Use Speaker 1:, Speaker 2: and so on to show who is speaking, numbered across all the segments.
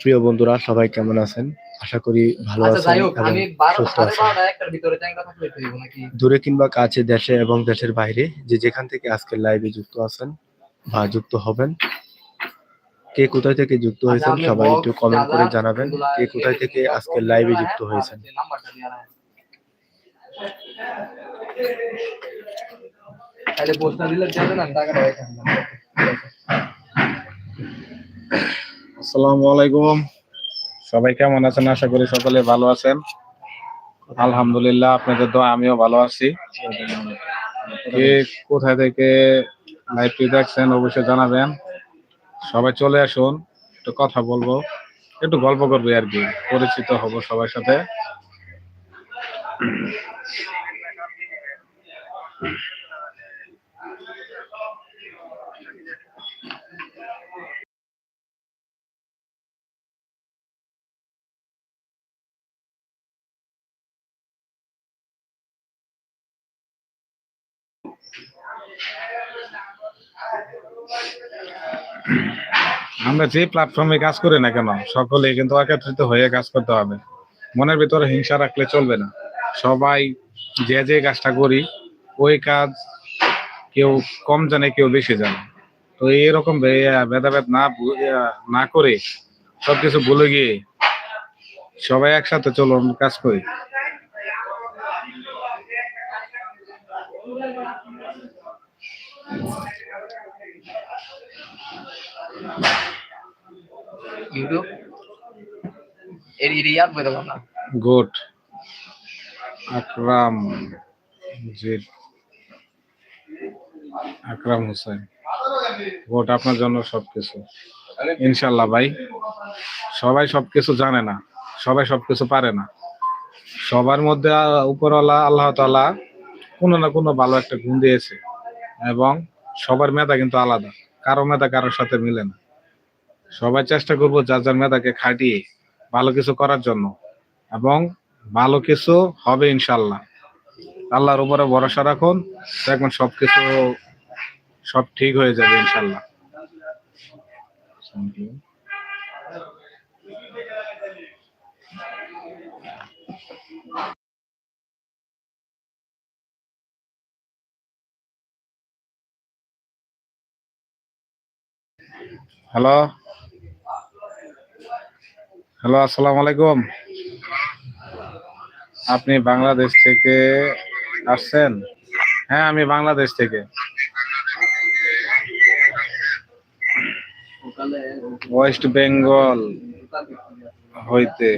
Speaker 1: প্রিয় বন্ধুরা সবাই কেমন আছেন? আশা করি ভালো
Speaker 2: আচ্ছা
Speaker 1: আছেন সুস্থ দূরে কিংবা কাছে দেশে এবং দেশের বাইরে যে যেখান থেকে আজকের লাইভে যুক্ত আছেন বা যুক্ত হবেন কে কোথায় থেকে যুক্ত
Speaker 2: আচ্ছা,
Speaker 1: হয়েছেন সবাই একটু কমেন্ট করে জানাবেন কে কোথায় থেকে আজকের লাইভে যুক্ত
Speaker 2: হ্যাঁ,
Speaker 1: হয়েছেন।
Speaker 2: রাখেন। তাহলে দিলে আমি টাকাটা।
Speaker 3: আসসালামু আলাইকুম। সবাই কেমন আছেন? আশা করি সকলে ভালো আছেন। আলহামদুলিল্লাহ, আপনাদের দোয়া, আমিও ভালো আছি। কে কোথায় থেকে লাইভটি দেখছেন, অবশ্যই জানাবেন। সবাই চলে আসুন, একটু কথা বলব, একটু গল্প করব আর কি। পরিচিত হব সবার সাথে। আমরা যে প্ল্যাটফর্মে কাজ করি না কেন সকলে কিন্তু একত্রিত হয়ে কাজ করতে হবে। মনের ভিতরে হিংসা রাখলে চলবে না। সবাই যে যে কাজটা করি, ওই কাজ কেউ কম জানে, কেউ বেশি জানে। তো এরকম ভেদাভেদ না না করে সবকিছু ভুলে গিয়ে সবাই একসাথে চলুন কাজ করি।
Speaker 2: ইউটিউব এর বই দেবো না
Speaker 3: গুড আকরাম জি আকরাম হোসেন আপনার জন্য সবকিছু। ইনশাল্লাহ ভাই, সবাই সবকিছু জানে না। সবাই সবকিছু পারে না। সবার মধ্যে উপরওয়ালা আল্লাহ তাআলা কোনো না কোনো ভালো একটা গুণ দিয়েছে। এবং সবার মেধা কিন্তু আলাদা। কারও মেধা কারোর সাথে মিলে না। সবাই চেষ্টা করব যার যার মেধাকে খাটিয়ে ভালো কিছু করার জন্য। এবং ভালো কিছু হবে ইনশাল্লাহ আল্লাহর উপরে ভরসা রাখুন, দেখবেন সবকিছু সব ঠিক হয়ে যাবে ইনশাল্লাহ হ্যালো হ্যালো, আসসালামু আলাইকুম। আপনি বাংলাদেশ থেকে আসছেন? হ্যাঁ আমি বাংলাদেশ থেকে। ওয়েস্ট বেঙ্গল হইতে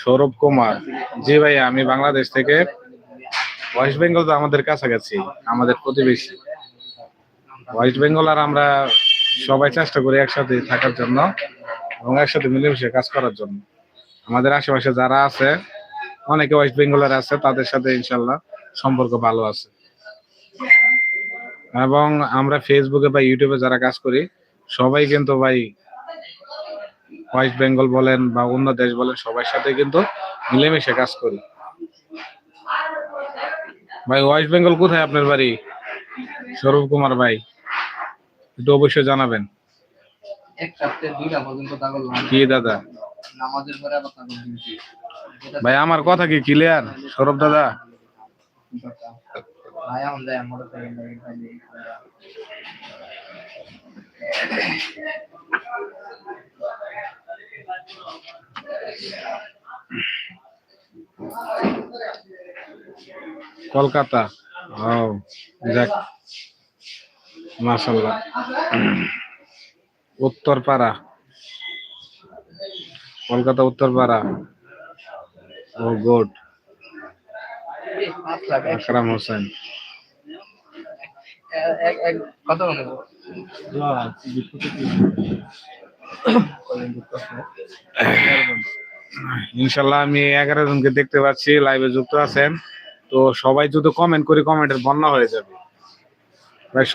Speaker 3: সৌরভ কুমার। জি ভাই, আমি বাংলাদেশ থেকে। ওয়েস্ট বেঙ্গল তো আমাদের কাছাকাছি, আমাদের প্রতিবেশী। ওয়েস্ট বেঙ্গল আর আমরা সবাই চেষ্টা করি একসাথে থাকার জন্য। এবং একসাথে মিলেমিশে কাজ করার জন্য। আমাদের আশেপাশে যারা আছে, অনেকে ওয়েস্ট বেঙ্গলের আছে, তাদের সাথে ইনশাল্লাহ সম্পর্ক ভালো আছে। এবং আমরা ফেসবুকে বা ইউটিউবে যারা কাজ করি, সবাই কিন্তু ভাই ওয়েস্ট বেঙ্গল বলেন বা অন্য দেশ বলেন, সবার সাথে কিন্তু মিলেমিশে কাজ করি। ভাই ওয়েস্ট বেঙ্গল কোথায় আপনার বাড়ি? সৌরভ কুমার ভাই, একটু অবশ্যই জানাবেন।
Speaker 2: এক সপ্তাহে দুইটা পর্যন্ত তা
Speaker 3: কি দাদা?
Speaker 2: নামাজের পরে আবার তা করলাম
Speaker 3: ভাই আমার কথা কি ক্লিয়ার সৌরভ দাদা?
Speaker 2: ভাই।
Speaker 3: কলকাতা? ও যাক। মাশাল্লাহ উত্তরপাড়া। কলকাতা উত্তরপাড়া। ও গুড। আকরাম হোসেন। ইনশাল্লাহ আমি এগারো জনকে দেখতে পাচ্ছি লাইভে যুক্ত আছেন। তো সবাই যদি কমেন্ট করি কমেন্টের বন্যা হয়ে যাবে।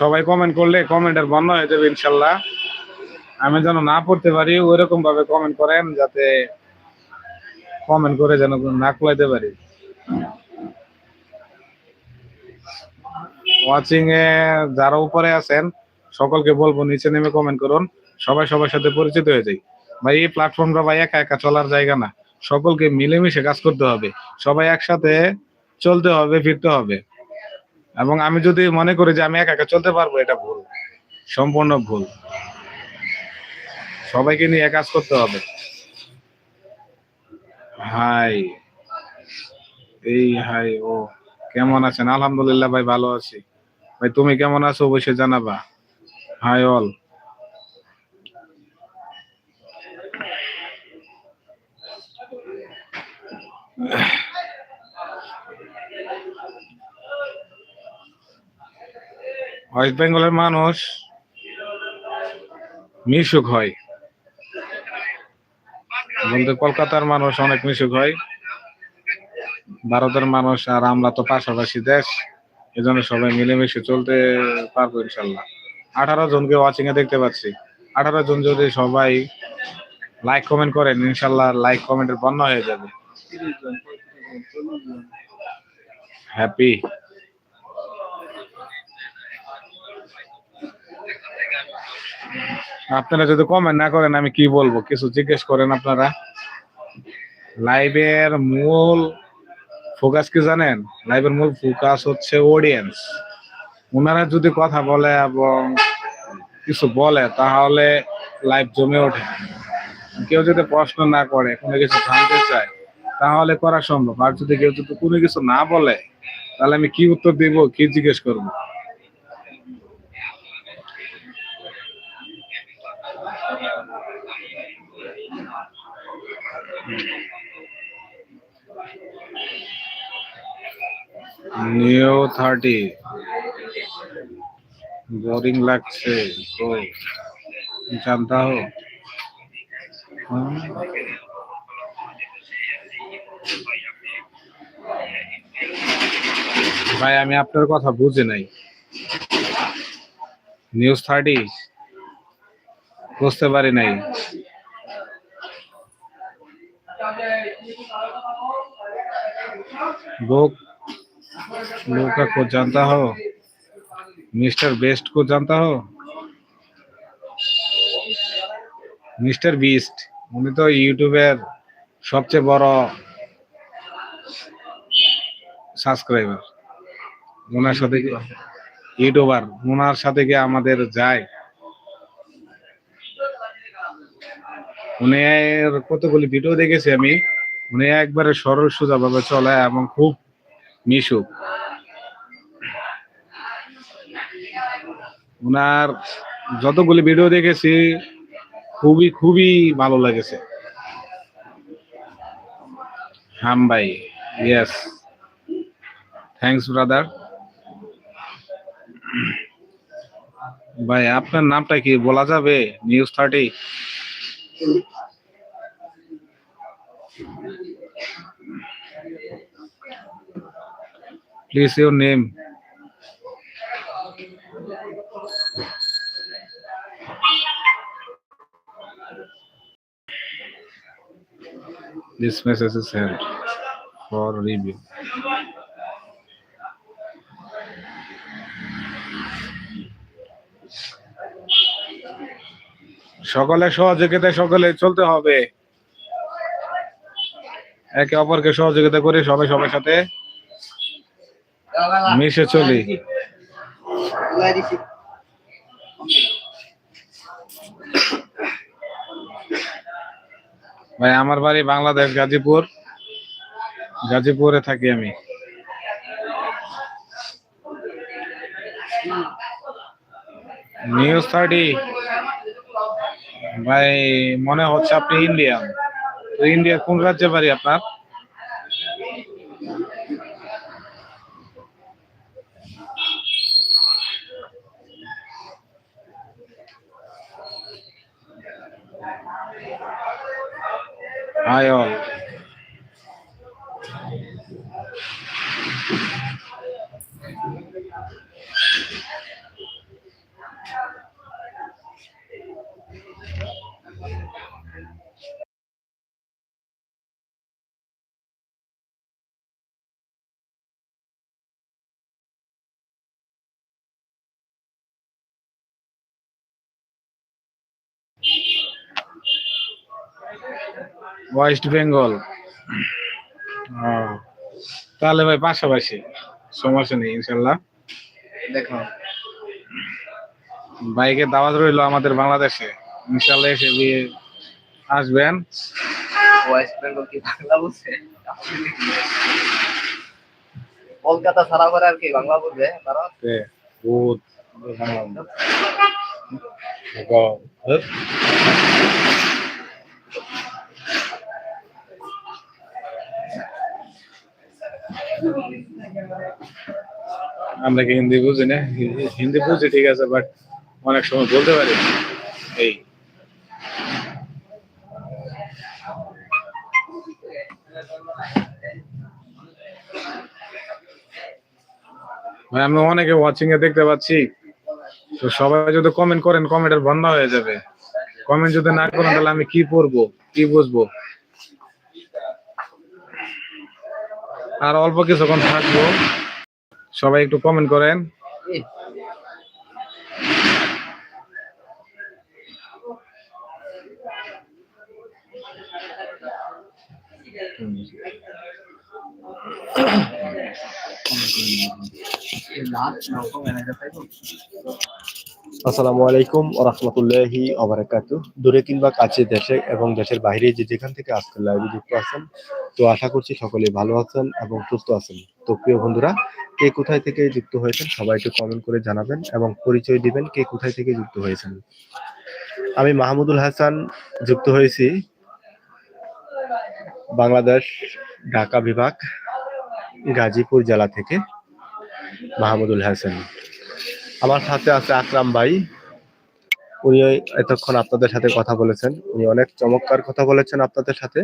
Speaker 3: সবাই কমেন্ট করলে কমেন্টের বন্যা হয়ে যাবে ইনশাল্লাহ। আমি যেন না পড়তে পারি, ওইরকম ভাবে কমেন্ট করেন যাতে কমেন্ট করে যেন না কুলাইতে পারি। ওয়াচিং এ যারা উপরে আছেন, সকলকে বলব নিচে নেমে কমেন্ট করুন। সবাই সবার সাথে পরিচিত হয়ে যাই। ভাই, এই প্ল্যাটফর্মটা ভাই একা একা চলার জায়গা না। সকলকে মিলেমিশে কাজ করতে হবে। সবাই একসাথে চলতে হবে, ফিরতে হবে। এবং আমি যদি মনে করি যে আমি একা একা চলতে পারব, এটা ভুল। সম্পূর্ণ ভুল। সবাইকে নিয়ে কাজ করতে হবে। হাই, এই হাই, ও, কেমন আছেন? আলহামদুলিল্লাহ ভাই, ভালো আছি। ভাই, তুমি কেমন আছো? অবশ্যই জানাবা। High, all. ওয়েস্ট বেঙ্গলের মানুষ মিশুক হয়। বলতে কলকাতার মানুষ অনেক মিশুক হয়। ভারতের মানুষ আর আমরা তো পাশাপাশি দেশ, এজন্য সবাই মিলেমিশে চলতে পারব ইনশাল্লাহ। আঠারো জনকে ওয়াচিং এ দেখতে পাচ্ছি। আঠারো জন যদি সবাই লাইক কমেন্ট করেন, ইনশাল্লাহ লাইক কমেন্টের বন্যা হয়ে যাবে। হ্যাপি আপনারা যদি কমেন্ট না করেন, আমি কি বলব? কিছু জিজ্ঞেস করেন আপনারা। লাইভের মূল ফোকাস কি জানেন? লাইভের মূল ফোকাস হচ্ছে অডিয়েন্স ওনারা যদি কথা বলে এবং কিছু বলে, তাহলে লাইভ জমে ওঠে। কেউ যদি প্রশ্ন না করে, কোনো কিছু জানতে চায়, তাহলে করা সম্ভব। আর যদি কেউ যদি কোনো কিছু না বলে, তাহলে আমি কি উত্তর দিব, কি জিজ্ঞেস করব? নিও থার্টি বোরিং লাগছে তো জানতা হো ভাই আমি আপনার কথা বুঝে নাই। নিউজ থার্টি বুঝতে পারি নাই। বুক लोका को जानता हो मिस्टर बेस्ट को जानता हो মিস্টার বিস্ট উনি তো ইউটিউবের সবচেয়ে বড় সাবস্ক্রাইবার ওনার সাথে কি ইউটিউবার ওনার সাথে কি আমাদের যায় উনি এর কতগুলি ভিডিও দেখেছি আমি উনি একবারে সরল সোজা ভাবে চলে এবং খুব মিশুক ওনার যতগুলি ভিডিও দেখেছি, খুবই খুবই ভালো লেগেছে। হাম ভাই ইয়েস থ্যাঙ্কস ব্রাদার ভাই, আপনার নামটা কি বলা যাবে? News thirty please your name This message is sent for review. সকলে সহযোগিতায় সকলে চলতে হবে। একে অপরকে সহযোগিতা করে সবাই সবার সাথে মিশে চলি। ভাই, আমার বাড়ি বাংলাদেশ, গাজীপুর। গাজীপুরে থাকি আমি। নিউজ থার্টি ভাই, মনে হচ্ছে আপনি ইন্ডিয়ান তো ইন্ডিয়ার কোন রাজ্যে বাড়ি আপনার? 哎呦。ওয়েস্ট বেঙ্গল তাহলে ভাই পাশাপাশি সমস্যা নেই ইনশাল্লাহ
Speaker 2: দেখো
Speaker 3: বাইকে দাওয়াত রইল আমাদের বাংলাদেশে ইনশাল্লাহ এসে দিয়ে আসবেন
Speaker 2: ওয়েস্ট বেঙ্গল কি বাংলা বলছে কলকাতা ছাড়া করে আর কি বাংলা বলবে তারা
Speaker 3: ভূত, গ- হ- আমরা কি হিন্দি বুঝি না? হিন্দি বুঝি ঠিক আছে বাট অনেক সময় বলতে পারি। এই। আমি অনেকে ওয়াচিং এ দেখতে পাচ্ছি, তো সবাই যদি কমেন্ট করেন কমেন্টের বন্ধ হয়ে যাবে। কমেন্ট যদি না করেন, তাহলে আমি কি পড়ব? কি বুঝব? আর অল্প কিছুক্ষণ থাকব সবাই একটু কমেন্ট করেন?
Speaker 1: আসসালামু আলাইকুম দূরে কিংবা কাছে দেশে এবং দেশের বাইরে যে যেখান থেকে আজকের লাইভে যুক্ত আছেন তো আশা করছি সকলে ভালো আছেন এবং সুস্থ আছেন। তো প্রিয় বন্ধুরা, কে কোথায় থেকে যুক্ত হয়েছেন সবাই একটু কমেন্ট করে জানাবেন এবং পরিচয় দিবেন কে কোথায় থেকে যুক্ত হয়েছেন। আমি মাহমুদুল হাসান, যুক্ত হয়েছি বাংলাদেশ ঢাকা বিভাগ, গাজীপুর জেলা থেকে মাহমুদুল হাসান। আমার সাথে আছে আকরাম ভাই। উনি এতক্ষণ আপনাদের সাথে কথা বলেছেন। উনি অনেক চমৎকার কথা বলেছেন আপনাদের সাথে।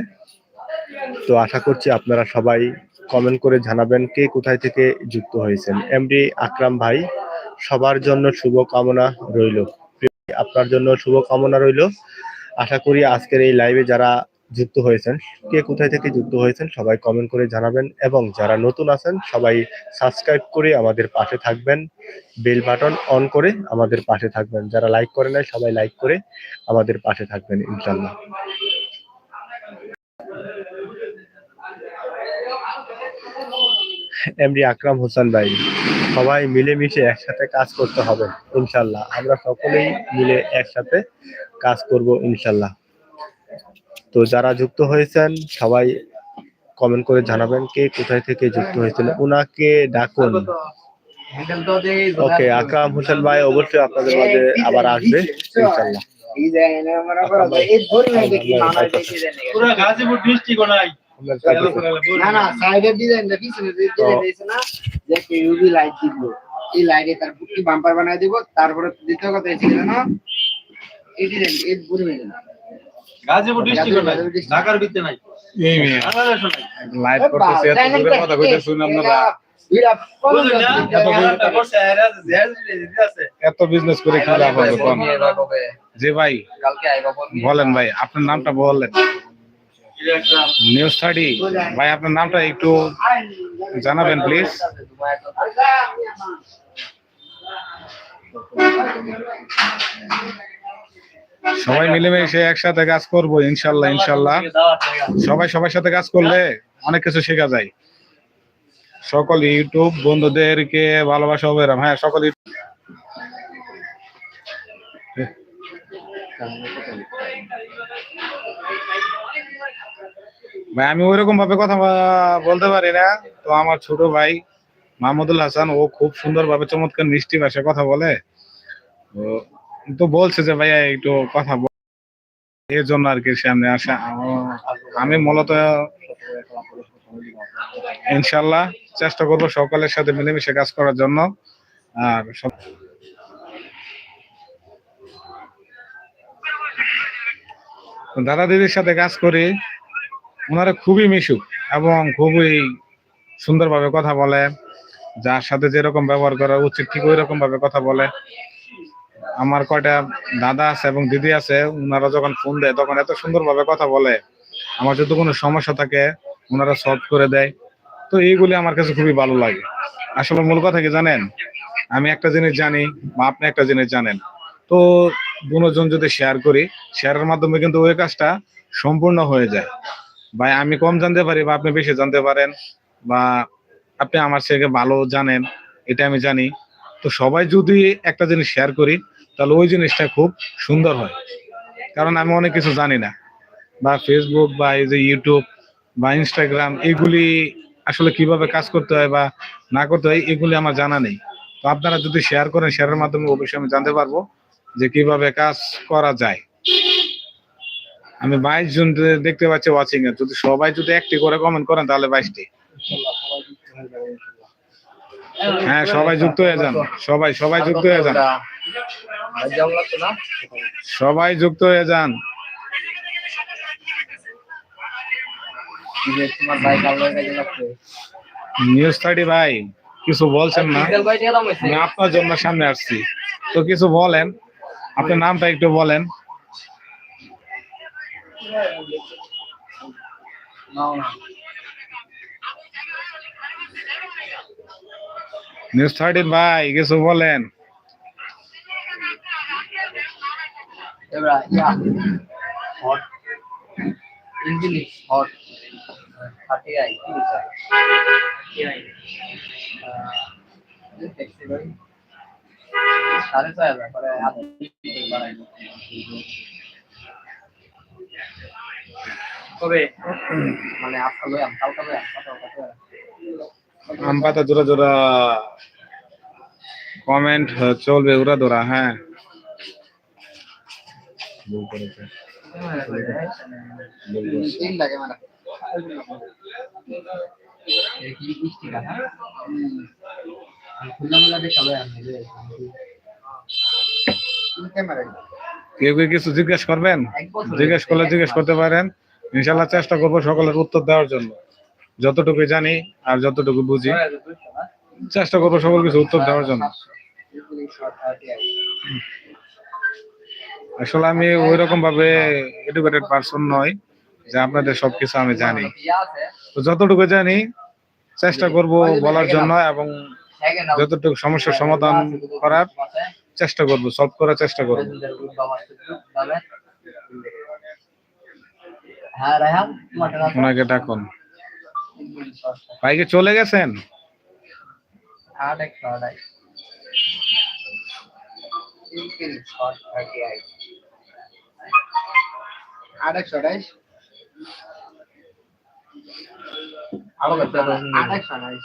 Speaker 1: তো আশা করছি আপনারা সবাই কমেন্ট করে জানাবেন কে কোথায় থেকে যুক্ত হয়েছেন। এমডি আকরাম ভাই, সবার জন্য শুভ কামনা রইল। আপনার জন্য শুভ কামনা রইল। আশা করি আজকের এই লাইভে যারা যুক্ত হয়েছেন, কে কোথায় থেকে যুক্ত হয়েছেন, সবাই কমেন্ট করে জানাবেন এবং যারা নতুন আছেন, সবাই সাবস্ক্রাইব করে আমাদের পাশে থাকবেন। বেল বাটন অন করে আমাদের পাশে থাকবেন। যারা লাইক করে নাই, সবাই লাইক করে আমাদের পাশে থাকবেন ইনশাল্লাহ এমডি আকরাম হোসেন ভাই সবাই মিলেমিশে একসাথে কাজ করতে হবে ইনশাল্লাহ। আমরা সকলেই মিলে একসাথে কাজ করব ইনশাল্লাহ। তো যারা যুক্ত হয়েছেন সবাই কমেন্ট করে জানাবেন কে কোথায় থেকে যুক্ত হয়েছেন উনাকে ডাকুন। ওকে আকরাম হোসেন ভাই অবশ্যই আপনাদের মাঝে আবার আসবে ইনশাল্লাহ।
Speaker 2: না না সাইডের ডিজাইনটা পিছনে যে ডিজাইন দিয়েছে না যে ইউভি লাইট দিব। এই লাইটে তার পুটি বাম্পার বানায় দিব তারপরে দ্বিতীয় কথা এসে গেল না এই ডিজাইন এই বুড়ি মেয়ে
Speaker 4: গাজীপুর ডিস্ট্রিক্ট নাই ঢাকার ভিতরে নাই।
Speaker 3: এই মেয়ে। লাইভ করতেছে এত কথা কইতে
Speaker 4: না?
Speaker 3: বিজনেস করে কি লাভ হবে যে ভাই বলেন ভাই আপনার নামটা বললেন নিউজ থার্টি ভাই, আপনার নামটা একটু জানাবেন প্লিজ সবাই মিলেমিশে একসাথে কাজ করব, ইনশাল্লাহ ইনশাল্লাহ। সবাই সবার সাথে কাজ করলে অনেক কিছু শেখা যায়। সকল ইউটিউব বন্ধুদেরকে ভালোবাসা হবে। হ্যাঁ সকল ভাই, আমি ওইরকম ভাবে কথা বলতে পারি না। তো আমার ছোট ভাই মাহমুদুল হাসান, ও খুব সুন্দর ভাবে চমৎকার মিষ্টি ভাষায় কথা বলে। তো- বলছে যে, ভাইয়া, একটু কথা এর জন্য আর কি সামনে আসা। আমি মূলত ইনশাল্লাহ চেষ্টা করব সকলের সাথে মিলেমিশে কাজ করার জন্য। আর সব দাদা দিদির সাথে কাজ করি। ওনারা খুবই মিশুক এবং খুবই সুন্দরভাবে কথা বলে। যার সাথে যেরকম ব্যবহার করা উচিত, ঠিক ওই রকম ভাবে কথা বলে। আমার কয়টা দাদা আছে এবং দিদি আছে, ওনারা যখন ফোন দেয় তখন এত সুন্দরভাবে কথা বলে। আমার যদি কোনো সমস্যা থাকে, ওনারা সলভ করে দেয়। তো এইগুলি আমার কাছে খুবই ভালো লাগে। আসলে মূল কথা কি জানেন? আমি একটা জিনিস জানি বা আপনি একটা জিনিস জানেন। তো দুজন যদি শেয়ার করি শেয়ারের মাধ্যমে কিন্তু ওই কাজটা সম্পূর্ণ হয়ে যায়। ভাই, আমি কম জানতে পারি বা আপনি বেশি জানতে পারেন বা আপনি আমার থেকে ভালো জানেন, এটা আমি জানি। তো সবাই যদি একটা জিনিস শেয়ার করি, তাহলে ওই জিনিসটা খুব সুন্দর হয়। কারণ আমি অনেক কিছু জানি না। বা ফেসবুক বা এই যে ইউটিউব বা ইনস্টাগ্রাম এগুলি আসলে কীভাবে কাজ করতে হয় বা না করতে হয়, এগুলি আমার জানা নেই। তো আপনারা যদি শেয়ার করেন শেয়ারের মাধ্যমে অবশ্যই আমি জানতে পারব যে কীভাবে কাজ করা যায়। আমি বাইশ জন দেখতে পাচ্ছি ওয়াচিং এ, যদি সবাই যদি একটি করে কমেন্ট করেন, তাহলে বাইশটি। হ্যাঁ সবাই যুক্ত হয়ে যান। সবাই সবাই যুক্ত হয়ে যান। সবাই যুক্ত হয়ে যান। নিউজ থার্টি ভাই, কিছু বলছেন না? আপনার জন্য সামনে আসছি। তো কিছু বলেন, আপনার নামটা একটু বলেন। নিউজ থার্টি ভাই কিছু বলেন।
Speaker 2: সাড়ে ছয় হাজার পরে কবে? মানে আম
Speaker 3: পাতা জোড়া জোড়া কমেন্ট চলবে ওরা দোরা হ্যাঁ।
Speaker 2: লাগে মানে। খুলনা মেলা দেখে ক্যামেরা
Speaker 3: কেউ কেউ কিছু জিজ্ঞেস করবেন? জিজ্ঞেস করলে জিজ্ঞেস করতে পারেন। ইনশাল্লাহ চেষ্টা করব সকলের উত্তর দেওয়ার জন্য। যতটুকু জানি আর যতটুকু বুঝি চেষ্টা করব সকল কিছু উত্তর দেওয়ার জন্য। আসলে আমি ওই রকম ভাবে এডুকেটেড পার্সন নয় যে আপনাদের সবকিছু আমি জানি। তো যতটুকু জানি চেষ্টা করব বলার জন্য এবং যতটুকু সমস্যার সমাধান করার। চেষ্টা করব সলভ করার চেষ্টা করব।
Speaker 2: হ্যাঁ
Speaker 3: ওনাকে ডাকুন। ভাইকে চলে গেছেন?
Speaker 2: আড়াইশ আট একশো আড়াইশ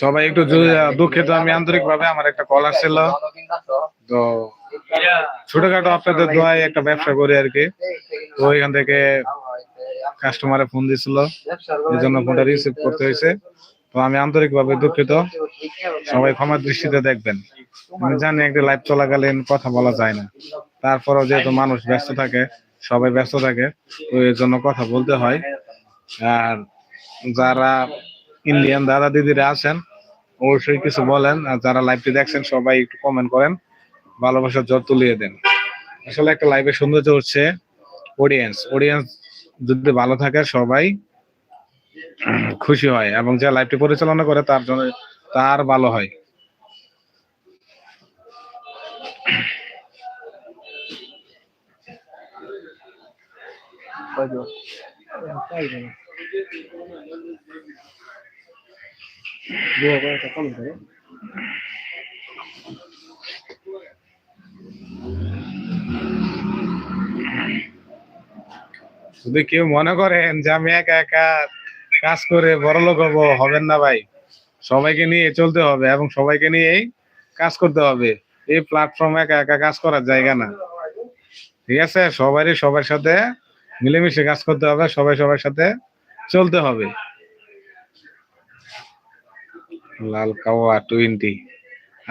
Speaker 3: সবাই একটু দুঃখিত, আমি আন্তরিক ভাবে আমার একটা কল আসছিল। তো ছোটখাটো আপনাদের দোয়ায় একটা ব্যবসা করি আর কি। তো ওইখান থেকে কাস্টমারে ফোন দিছিল, এই জন্য ফোনটা রিসিভ করতে হয়েছে। তো আমি আন্তরিক ভাবে দুঃখিত। সবাই ক্ষমার দৃষ্টিতে দেখবেন। আমি জানি একটা লাইভ চলাকালীন কথা বলা যায় না। তারপরেও যেহেতু মানুষ ব্যস্ত থাকে, সবাই ব্যস্ত থাকে, তো এর জন্য কথা বলতে হয়। আর যারা ইন্ডিয়ান দাদা দিদিরা আছেন, অবশ্যই কিছু বলেন, আর যারা লাইভটি দেখছেন, সবাই একটু কমেন্ট করেন, ভালোবাসার জ্বর তুলিয়ে দেন। আসলে একটা লাইভের সৌন্দর্য হচ্ছে অডিয়েন্স অডিয়েন্স যদি ভালো থাকে, সবাই খুশি হয়, এবং যে লাইভটি পরিচালনা করে, তার জন্য তার ভালো হয়। Dua kali যদি কেউ মনে করেন যে আমি একা একা কাজ করে বড়লোক হব, হবেন না ভাই। সবাইকে নিয়ে চলতে হবে এবং সবাইকে নিয়েই কাজ করতে হবে। এই প্ল্যাটফর্ম একা একা কাজ করার জায়গা না। ঠিক আছে? সবারই সবার সাথে মিলেমিশে কাজ করতে হবে, সবাই সবার সাথে চলতে হবে। লাল কাওয়া টোয়েন্টি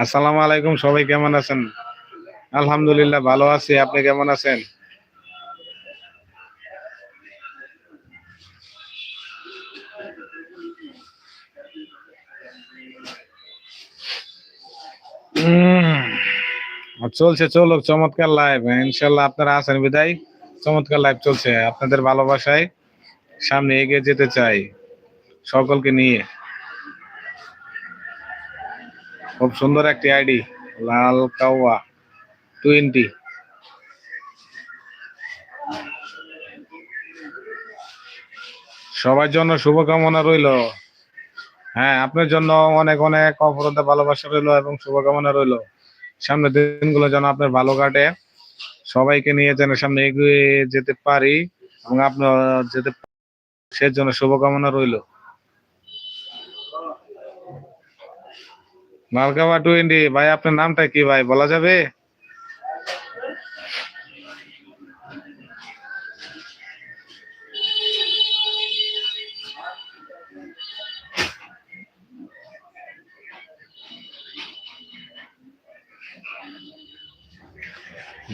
Speaker 3: আসসালামু আলাইকুম, সবাই কেমন আছেন? আলহামদুলিল্লাহ, ভালো আছি। আপনি কেমন আছেন? চলছে, চলুক, চমৎকার লাইভ ইনশাল্লাহ আপনারা আছেন বিদায়। চমৎকার লাইভ চলছে। আপনাদের ভালোবাসায় সামনে এগিয়ে যেতে চাই সকলকে নিয়ে। খুব সুন্দর একটি আইডি, লাল কাওয়া টোয়েন্টি সবার জন্য শুভকামনা রইল। হ্যাঁ আপনার জন্য অনেক অনেক অপরদা ভালোবাসা রইল এবং শুভকামনা রইল। সামনের দিনগুলো যেন আপনার ভালো কাটে। সবাইকে নিয়ে যেন সামনে এগিয়ে যেতে পারি এবং আপনার যেতে সে জন্য শুভকামনা রইল। মালকাবা টোয়েন্টি, ভাই, আপনার নামটা কি ভাই, বলা যাবে?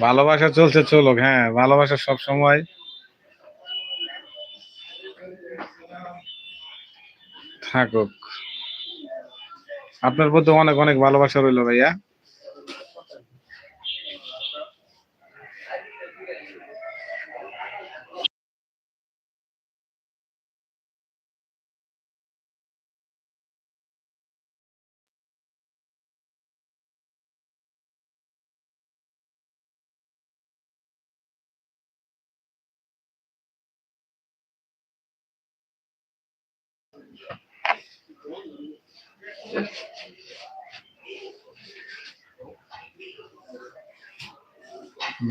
Speaker 3: ভালোবাসা চলছে, চলুক হ্যাঁ ভালোবাসা সব সময়। থাকুক। আপনার প্রতি অনেক অনেক ভালোবাসা রইল ভাইয়া।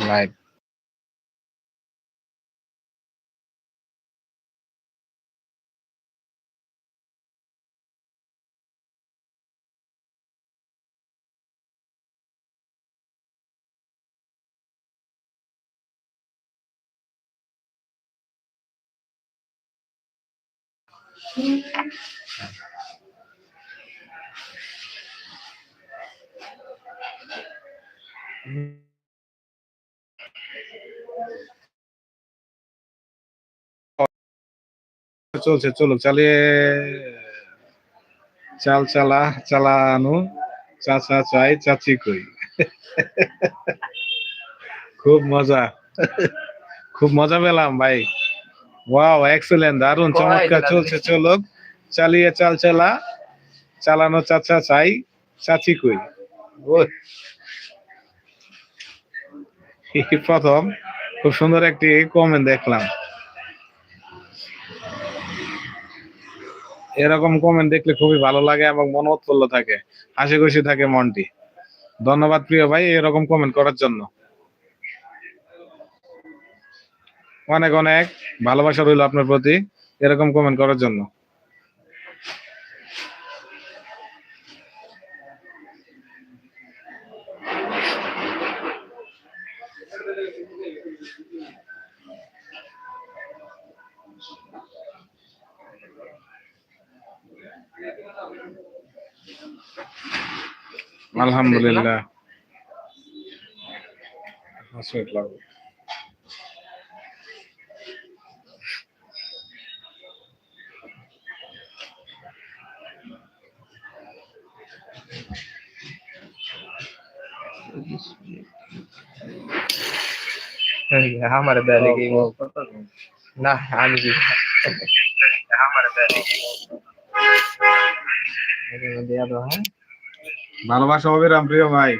Speaker 3: লাইভ চলছে চলুক চালিয়ে চাল চালা চালানো চাচা চাই চাচি কই? খুব মজা খুব মজা পেলাম ভাই। ওয়াও এক্সেলেন্ট দারুণ চমৎকার চলছে চলুক চালিয়ে চাল চালা চালানো চাচা চাই চাচি কই। প্রথম খুব সুন্দর একটি কমেন্ট দেখলাম। এরকম কমেন্ট দেখলে খুবই ভালো লাগে এবং মন উৎফুল্ল থাকে, হাসি খুশি থাকে মনটি। ধন্যবাদ প্রিয় ভাই এরকম কমেন্ট করার জন্য। অনেক অনেক ভালোবাসা রইল আপনার প্রতি এরকম কমেন্ট করার জন্য। আলহামদুলিল্লাহ
Speaker 5: আমার দাঁড়িয়ে না আমি
Speaker 3: ভালোবাসা হবে রামপ্রিয় ভাই।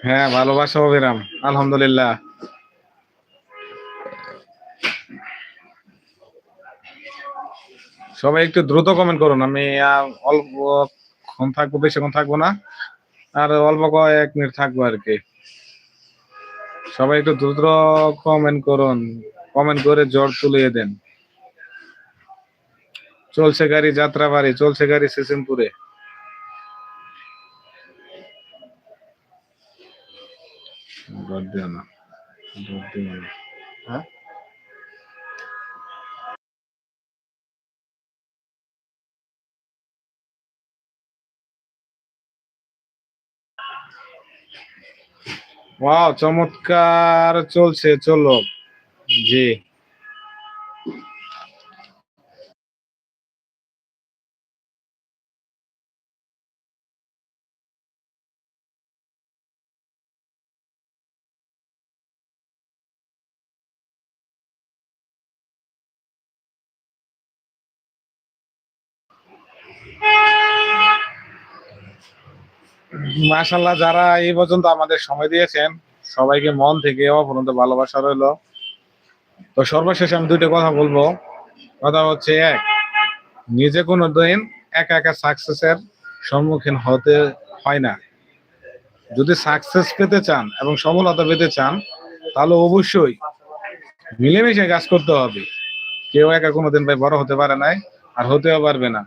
Speaker 3: হ্যাঁ ভালোবাসা হবে রাম আলহামদুলিল্লাহ। সবাই একটু দ্রুত কমেন্ট করুন, আমি অল্প ক্ষণ থাকব, বেশিক্ষণ থাকব না। আর অল্প কয়েক মিনিট থাকব আর কি। সবাই একটু দ্রুত কমেন্ট করুন। কমেন্ট করে জ্বর তুলিয়ে দেন। চলছে গাড়ি যাত্রা বাড়ি চলছে গাড়ি সিসিমপুরে। না ওয়াও চমৎকার চলছে চলো। জি। মাশাল্লাহ যারা এই পর্যন্ত আমাদের সময় দিয়েছেন, সবাইকে মন থেকে অপরন্ত ভালোবাসা রইল। তো সর্বশেষে আমি দুইটা কথা বলব। কথা হচ্ছে এক, নিজে কোনো দিন একা একা সাকসেসের সম্মুখীন হতে হয় না। যদি সাকসেস পেতে চান এবং সফলতা পেতে চান, তাহলে অবশ্যই মিলেমিশে কাজ করতে হবে। কেউ একা কোনোদিন ভাই বড় হতে পারে নাই, আর হতেও পারবে না।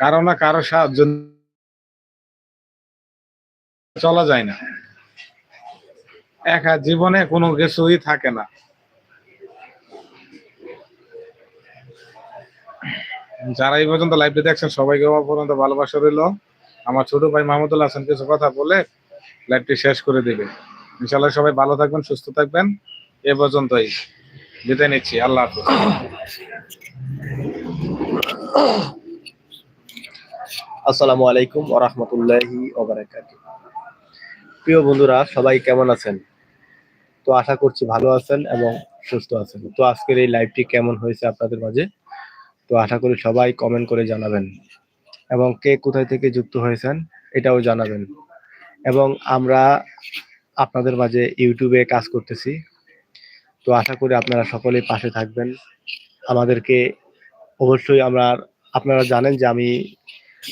Speaker 3: কারও না কারও সাহায্য চলা যায় না। একা জীবনে কোনো কিছুই থাকে না। যারা এই পর্যন্ত লাইভটি দেখছেন, সবাইকে পর্যন্ত ভালোবাসা রইল। আমার ছোট ভাই মাহমুদুল হাসান কিছু কথা বলে লাইভটি শেষ করে দিবে। ইনশাল্লাহ সবাই ভালো থাকবেন, সুস্থ থাকবেন। এ পর্যন্তই। বিদায় নিচ্ছি। আল্লাহ হাফিজ।
Speaker 1: আসসালামু আলাইকুম ওয়া রাহমাতুল্লাহি ওয়া বারাকাতুহু। প্রিয় বন্ধুরা, সবাই কেমন আছেন? তো আশা করছি ভালো আছেন এবং সুস্থ আছেন। তো আজকের এই লাইভটি কেমন হয়েছে আপনাদের মাঝে? তো আশা করি সবাই কমেন্ট করে জানাবেন। এবং কে কোথায় থেকে যুক্ত হয়েছেন, এটাও জানাবেন। এবং আমরা আপনাদের মাঝে ইউটিউবে কাজ করতেছি। তো আশা করি আপনারা সকলেই পাশে থাকবেন। আমাদেরকে অবশ্যই আমরা, আপনারা জানেন যে আমি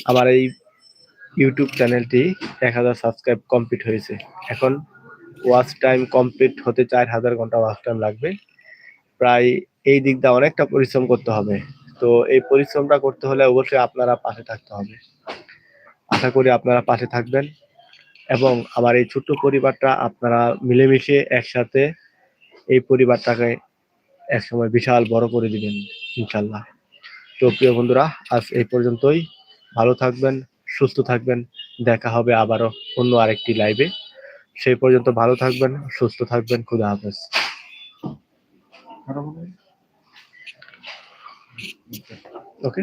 Speaker 1: আমার এই ইউটিউব চ্যানেলটি এক হাজার সাবস্ক্রাইব কমপ্লিট হয়েছে। এখন ওয়াচ টাইম কমপ্লিট হতে চার হাজার ঘণ্টা ওয়াচ টাইম লাগবে। প্রায় এই দিক দিয়ে অনেকটা পরিশ্রম করতে হবে। তো এই পরিশ্রমটা করতে হলে অবশ্যই আপনারা পাশে থাকতে হবে। আশা করি আপনারা পাশে থাকবেন এবং আমার এই ছোট্ট পরিবারটা আপনারা মিলেমিশে একসাথে এই পরিবারটাকে একসময় বিশাল বড় করে দিবেন, ইনশাল্লাহ। তো প্রিয় বন্ধুরা, আজ এই পর্যন্তই। ভালো থাকবেন সুস্থ থাকবেন। দেখা হবে আবারও অন্য আরেকটি লাইভে সেই পর্যন্ত ভালো থাকবেন, সুস্থ থাকবেন, খুদা হাফেজ। ওকে